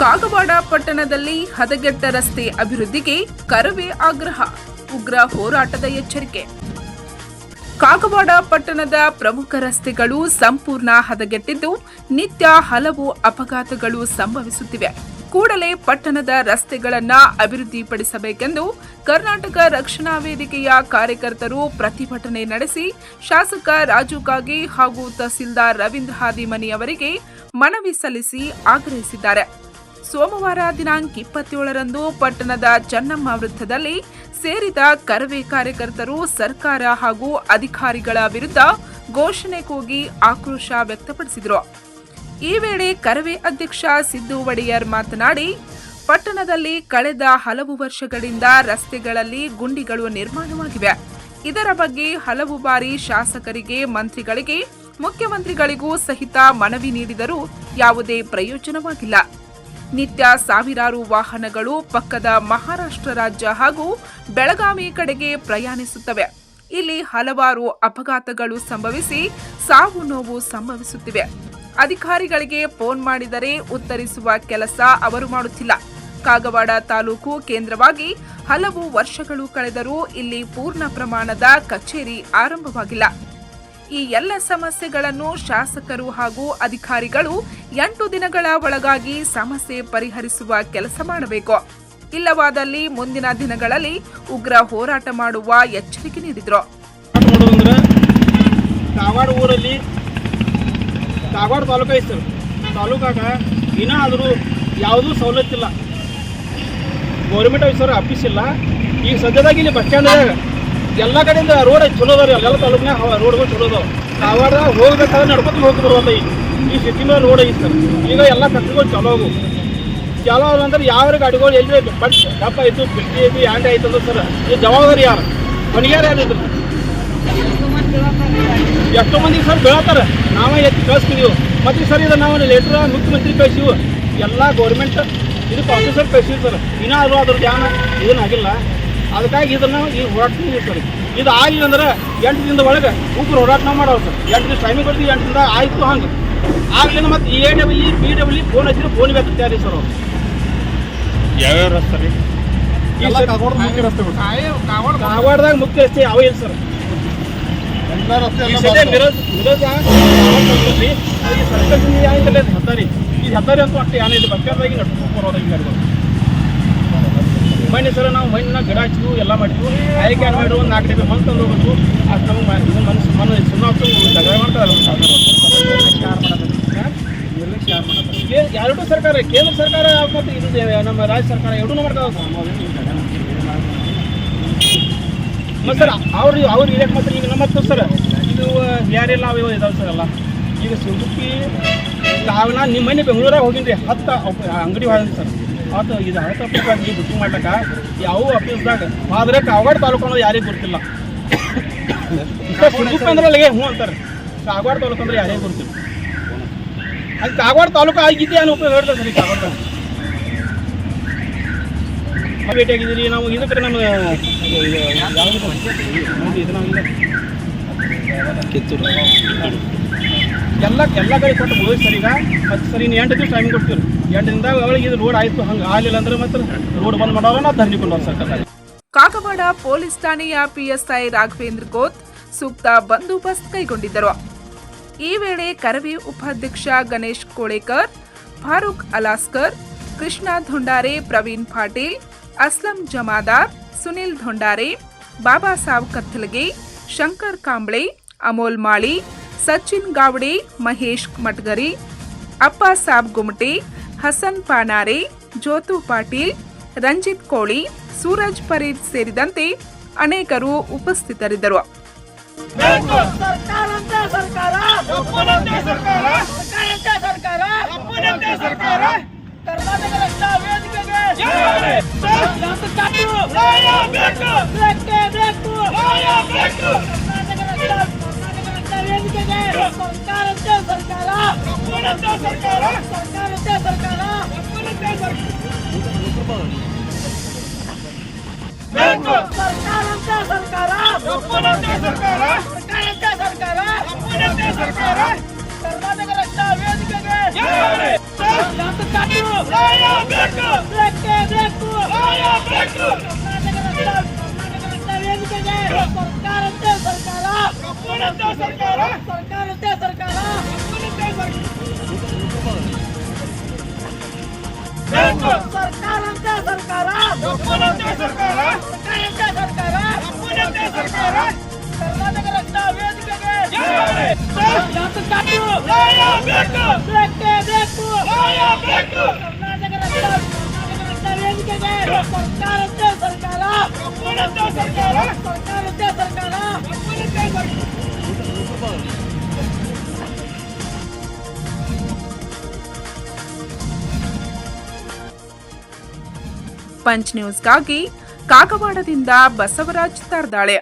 ಕಾಗವಾಡ ಪಟ್ಟಣದಲ್ಲಿ ಹದಗೆಟ್ಟ ರಸ್ತೆ ಅಭಿವೃದ್ಧಿಗೆ ಕರವೇ ಆಗ್ರಹ, ಉಗ್ರ ಹೋರಾಟದ ಎಚ್ಚರಿಕೆ. ಕಾಗವಾಡ ಪಟ್ಟಣದ ಪ್ರಮುಖ ರಸ್ತೆಗಳು ಸಂಪೂರ್ಣ ಹದಗೆಟ್ಟಿದ್ದು, ನಿತ್ಯ ಹಲವು ಅಪಘಾತಗಳು ಸಂಭವಿಸುತ್ತಿವೆ. ಕೂಡಲೇ ಪಟ್ಟಣದ ರಸ್ತೆಗಳನ್ನು ಅಭಿವೃದ್ಧಿಪಡಿಸಬೇಕೆಂದು ಕರ್ನಾಟಕ ರಕ್ಷಣಾ ವೇದಿಕೆಯ ಕಾರ್ಯಕರ್ತರು ಪ್ರತಿಭಟನೆ ನಡೆಸಿ, ಶಾಸಕ ರಾಜು ಕಾಗಿ ಹಾಗೂ ತಹಸೀಲ್ದಾರ್ ರವೀಂದ್ರ ಹಾದಿಮನಿ ಅವರಿಗೆ ಮನವಿ ಸಲ್ಲಿಸಿ ಆಗ್ರಹಿಸಿದ್ದಾರೆ. ಸೋಮವಾರ ದಿನಾಂಕ ಇಪ್ಪತ್ತೇಳರಂದು ಪಟ್ಟಣದ ಚನ್ನಮ್ಮ ವೃತ್ತದಲ್ಲಿ ಸೇರಿದ ಕರವೇ ಕಾರ್ಯಕರ್ತರು ಸರ್ಕಾರ ಹಾಗೂ ಅಧಿಕಾರಿಗಳ ವಿರುದ್ಧ ಘೋಷಣೆ ಕೂಗಿ ಆಕ್ರೋಶ ವ್ಯಕ್ತಪಡಿಸಿದರು. ಈ ವೇಳೆ ಕರವೇ ಅಧ್ಯಕ್ಷ ಸಿದ್ದು ಒಡೆಯರ್ ಮಾತನಾಡಿ, ಪಟ್ಟಣದಲ್ಲಿ ಕಳೆದ ಹಲವು ವರ್ಷಗಳಿಂದ ರಸ್ತೆಗಳಲ್ಲಿ ಗುಂಡಿಗಳು ನಿರ್ಮಾಣವಾಗಿವೆ. ಇದರ ಬಗ್ಗೆ ಹಲವು ಬಾರಿ ಶಾಸಕರಿಗೆ, ಮಂತ್ರಿಗಳಿಗೆ, ಮುಖ್ಯಮಂತ್ರಿಗಳಿಗೂ ಸಹಿತ ಮನವಿ ನೀಡಿದರೂ ಯಾವುದೇ ಪ್ರಯೋಜನವಾಗಿಲ್ಲ. ನಿತ್ಯ ಸಾವಿರಾರು ವಾಹನಗಳು ಪಕ್ಕದ ಮಹಾರಾಷ್ಟ್ರ ರಾಜ್ಯ ಹಾಗೂ ಬೆಳಗಾವಿ ಕಡೆಗೆ ಪ್ರಯಾಣಿಸುತ್ತವೆ. ಇಲ್ಲಿ ಹಲವಾರು ಅಪಘಾತಗಳು ಸಂಭವಿಸಿ ಸಾವು ನೋವು ಸಂಭವಿಸುತ್ತಿವೆ. ಅಧಿಕಾರಿಗಳಿಗೆ ಫೋನ್ ಮಾಡಿದರೆ ಉತ್ತರಿಸುವ ಕೆಲಸ ಅವರು ಮಾಡುತ್ತಿಲ್ಲ. ಕಾಗವಾಡ ತಾಲೂಕು ಕೇಂದ್ರವಾಗಿ ಹಲವು ವರ್ಷಗಳು ಕಳೆದರೂ ಇಲ್ಲಿ ಪೂರ್ಣ ಪ್ರಮಾಣದ ಕಚೇರಿ ಆರಂಭವಾಗಿಲ್ಲ. ಈ ಎಲ್ಲ ಸಮಸ್ಯೆಗಳನ್ನು ಶಾಸಕರು ಹಾಗೂ ಅಧಿಕಾರಿಗಳು ಎಂಟು ದಿನಗಳ ಒಳಗಾಗಿ ಸಮಸ್ಯೆ ಪರಿಹರಿಸುವ ಕೆಲಸ ಮಾಡಬೇಕು. ಇಲ್ಲವಾದಲ್ಲಿ ಮುಂದಿನ ದಿನಗಳಲ್ಲಿ ಉಗ್ರ ಹೋರಾಟ ಮಾಡುವ ಎಚ್ಚರಿಕೆ ನೀಡಿದರು. ಕಾಗವಾಡ ಊರಲ್ಲಿ ಕಾಗವಾಡ ತಾಲೂಕು ಸರ್ ತಾಲೂಕಾಗ ಇನ್ನೂ ಆದರೂ ಯಾವುದೂ ಸವಲತ್ತಿಲ್ಲ ಗೌರ್ಮೆಂಟ್ ಆಫೀಸರ್ ಆಫೀಸ್ ಇಲ್ಲ. ಈಗ ಸದ್ಯದಾಗ ಇಲ್ಲಿ ಬಸ್ ಸ್ಟ್ಯಾಂಡ್ದಾಗ ಎಲ್ಲ ಕಡೆಯಿಂದ ರೋಡ್ ಚಲೋ ರೀ ಎಲ್ಲ ತಾಲೂಕಿನಾಗ ರೋಡ್ಗಳು ಚಲೋ ಅದಾವ. ಧಾರವಾಡ ಹೋಗ್ಬೇಕಾದ್ರೆ ನಡ್ಕೊತ ಹೋಗಿ ಬರುವಂತ ಈ ಈ ಮೇಲೆ ರೋಡ್ ಐತಿ ಸರ್. ಈಗ ಎಲ್ಲ ಫ್ಯಾಕ್ಟ್ರಿಗಳು ಚಲೋ ಆಗು ಚಲೋ ಅದ ಅಂದ್ರೆ ಯಾವ ಗಾಡಿಗಳು ಎಲ್ಲಿ ಬಟ್ ದಪ್ಪ ಆಯ್ತು, ಬಿಟ್ಟಿ ಐತಿ ಹ್ಯಾಂಡ್ ಆಯ್ತು ಸರ್ ಈ ಜವಾಬ್ದಾರಿ ಯಾರು? ಮನೆಯಾರ ಯಾರು ಎಷ್ಟೋ ಮಂದಿ ಸರ್ ಬೀಳತ್ತಾರ. ನಾವೇ ಎತ್ತಿ ಕಳಿಸ್ತೀವಿ. ಮತ್ತೆ ಸರ್ ಇದು ನಾವು ಲೆಟ್ರ್ ಮುಖ್ಯಮಂತ್ರಿ ಕಳಿಸಿವು. ಎಲ್ಲ ಗೌರ್ಮೆಂಟ್ ಇದು ಆಫೀಸರ್ ಕಳಿಸಿವಿ ಸರ್. ಇನ್ನಾದರೂ ಅದ್ರ ಧ್ಯಾನ ಏನಾಗಿಲ್ಲ ಅದಕ್ಕಾಗಿ ಇದನ್ನ ಈ ಹೋರಾಟ ಸರ್. ಇದು ಆಗಿಲ್ಲ ಅಂದ್ರೆ ಎಂಟು ದಿನದ ಒಳಗೆ ಉಗ್ರ ಹೋರಾಟ ನಾವು ಮಾಡೋರು ಸರ್. ಎಂಟು ದಿವಸ ಟೈಮಿಂಗ್ ಕೊಡ್ತೀವಿ ಎಂಟು ದಿನ ಆಯಿತು ಹಂಗೆ. ಆಗ್ಲಿಂದ ಮತ್ತೆ A W B W phone ಹಚ್ಚಿದ್ರೆ ಫೋನ್ ಬೇಕಾಗ್ತಾರೆ ಸರ್ ಅವರು? ಯಾವ್ಯಾವ ರಸ್ತೆ ರೀ? ಕಾಗವಾಡದಾಗ ಮುಖ್ಯ ರಸ್ತೆ ಯಾವ ಇಲ್ಲ ಸರ್. ಈ ಸದ್ಯ. ಮಿರಜ್ ಈ ಹತ್ತಾರಿ. ಇದು ಹತ್ತಾರಿ ಅಂತೂ ಅಷ್ಟೇ ಏನಿಲ್ಲ ಬಸ್ ಸ್ಟ್ಯಾಂಡ್ದಾಗಿ ನಡ್ಕೊಂಡು ಬರೋದು ಹಿಂಗೆ ನಡ್ಕೊಂಡು ಮಣ್ಣು ಸರ ನಾವು ಮಣ್ಣಿನ ಗಿಡ ಹಚ್ಚಿದ್ವು ಎಲ್ಲ ಮಾಡಿದ್ವು. ಆಯ್ಕೆ ಮಾಡಿ ಒಂದು ನಾಲ್ಕು ಟೈಮ್ ಮಣ್ಣು ತಂದು ಹೋಗ್ಬೇಕು. ಅಷ್ಟು ನಮಗೆ ಮನಸ್ಸು ಮನಸ್ಸು ಮನ ಸುಮ್ಮನೆ ಶೇರ್ ಮಾಡ್ತಾರೆ ಎರಡು ಸರ್ಕಾರ ಕೇಂದ್ರ ಸರ್ಕಾರ ಮತ್ತು ಇದು ನಮ್ಮ ರಾಜ್ಯ ಸರ್ಕಾರ ಎರಡೂ ಮಾಡ್ತಾವೆ ಮತ್ತು ಸರ್ ಅವ್ರು ಅವ್ರು ಇದಕ್ಕೆ ಮಾತ್ರ ಈಗ ನಮ್ಮ ಹತ್ತು ಸರ್ ಇದು ಯಾರೆಲ್ಲ ಅವ್ಯವ ಇದಾವೆ ಸರ್ ಎಲ್ಲ. ಈಗ ಸುಡುಕಿ ನಾವು ನಾನು ನಿಮ್ಮ ಮನೆ ಬೆಂಗಳೂರಾಗ ರೀ ಹತ್ತು ಅಂಗಡಿ ಹೋಗಿ ಸರ್. ಅದು ಇದು ಅಪ್ಪಿಗಾಗಿ ಬುಕ್ಕಿಂಗ್ ಮಾಡ್ಲಕ್ಕ ಯಾವ ಆಫೀಸ್ದಾಗ ಆದ್ರೆ ಕಾಗವಾಡ ತಾಲೂಕು ಅನ್ನೋದು ಯಾರಿಗೂ ಗೊತ್ತಿಲ್ಲ. ಅಂದ್ರೆ ಅಲ್ಲಿಗೆ ಹ್ಞೂ ಅಂತಾರೆ. ಕಾಗವಾಡ ತಾಲೂಕು ಅಂದ್ರೆ ಯಾರಿಗೂ ಗೊತ್ತಿಲ್ಲ. ಅದು ಕಾಗವಾಡ ತಾಲೂಕು ಆಗಿದ್ದೆ ಅನ್ನೋ ಉಪಯೋಗ ಹೇಳ್ತಾರೆ ಸರಿ ಕಾಗವಾಡ ಭೇಟಿಯಾಗಿದ್ದೀರಿ ನಾವು ಇದಕ್ಕೆ ನಮ್ಮ ಇದು ಯಾವುದು ನಮ್ದು ಇದು ನಾವು ಕಿತ್ತೂರು. ಎಲ್ಲ ಎಲ್ಲ ಕಡೆ ಕೊಟ್ಟು ಮುಗಿಸ್ ಸರ್ ಈಗ. ಮತ್ತು ಸರ್ ಇನ್ನು ಎಂಟು ದಿವಸ ಟೈಮ್ ಕೊಡ್ತೀವಿ. ಎಂಟು ದಿನದಾಗ ಅವಳಿಗೆ ಇದು ರೋಡ್ ಆಯಿತು ಹಂಗೆ ಆಗಲಿಲ್ಲ ಅಂದ್ರೆ ಮತ್ತೆ ರೋಡ್ ಬಂದ್ ಮಾಡೋರು ನಾವು ಧರಣಿ ಕೊಂಡು ಸರ್ ಕಾಗವಾಡ ಪೊಲೀಸ್ ಠಾಣೆಯ ಪಿಎಸ್ಐ ರಾಘವೇಂದ್ರ ಗೋತ್ ಸೂಕ್ತ ಬಂದೋಬಸ್ತ್ ಕೈಗೊಂಡಿದ್ದರು. ಈ ವೇಳೆ ಕರವಿ ಉಪಾಧ್ಯಕ್ಷ ಗಣೇಶ್ ಕೋಳೇಕರ್ ಫಾರೂಕ್ ಅಲಾಸ್ಕರ್ ಕೃಷ್ಣ ಧೊಂಡಾರೆ ಪ್ರವೀಣ್ ಪಾಟೀಲ್ ಅಸ್ಲಂ ಜಮಾದಾರ್ ಸುನಿಲ್ ಧೊಂಡಾರೆ ಬಾಬಾ ಸಾವ್ ಕತ್ತಲಗೆ ಶಂಕರ್ ಕಾಂಬ್ಳೆ ಅಮೋಲ್ ಮಾಳಿ ಸಚಿನ್ ಗಾವಡೆ ಮಹೇಶ್ ಮಟ್ಗರಿ ಅಪ್ಪ ಸಾಬ್ ಗುಮಟೆ ಹಸನ್ ಪಾನಾರೆ ಜ್ಯೋತು ಪಾಟೀಲ್ ರಂಜಿತ್ ಕೋಳಿ ಸೂರಜ್ ಪರೀದ್ ಸೇರಿದಂತೆ ಅನೇಕರು ಉಪಸ್ಥಿತರಿದ್ದರು. ಕರ್ನಾಟಕ ಸರ್ಕಾರ ವೇದಿಕೆಗೆ ಸರ್ಕಾರ ಸರ್ಕಾರ ಕರ್ನಾಟಕ ಸರ್ಕಾರ ಕರ್ನಾಟಕ ರಕ್ಷಣಾ ವೇದಿಕೆಗೆ ಸರ್ಕಾರ ಸರ್ಕಾರದ್ದೇ ಸರ್ಕಾರ ಸರ್ಕಾರದ್ದೇ ಸರ್ಕಾರ ಅಪ್ಪನದ್ದೇ ಸರ್ಕಾರ ಸರ್ಕಾರದ್ದೇ ಸರ್ಕಾರ ಅಪ್ಪನದ್ದೇ ಸರ್ಕಾರ ಕರ್ನಾಟಕ ರಕ್ಷಣಾ ವೇದಿಕೆಗೆ ಕರ್ನಾಟಕ ರಕ್ಷಣಾ ವೇದಿಕೆಗೆ ಸರ್ಕಾರದ್ದೇ ಸರ್ಕಾರ ಅಪ್ಪನದ್ದೇ ಸರ್ಕಾರ ಪಂಚ್ ನ್ಯೂಸ್ಗಾಗಿ ಕಾಗವಾಡದಿಂದ ಬಸವರಾಜ್ ತರ್ದಾಳೆ.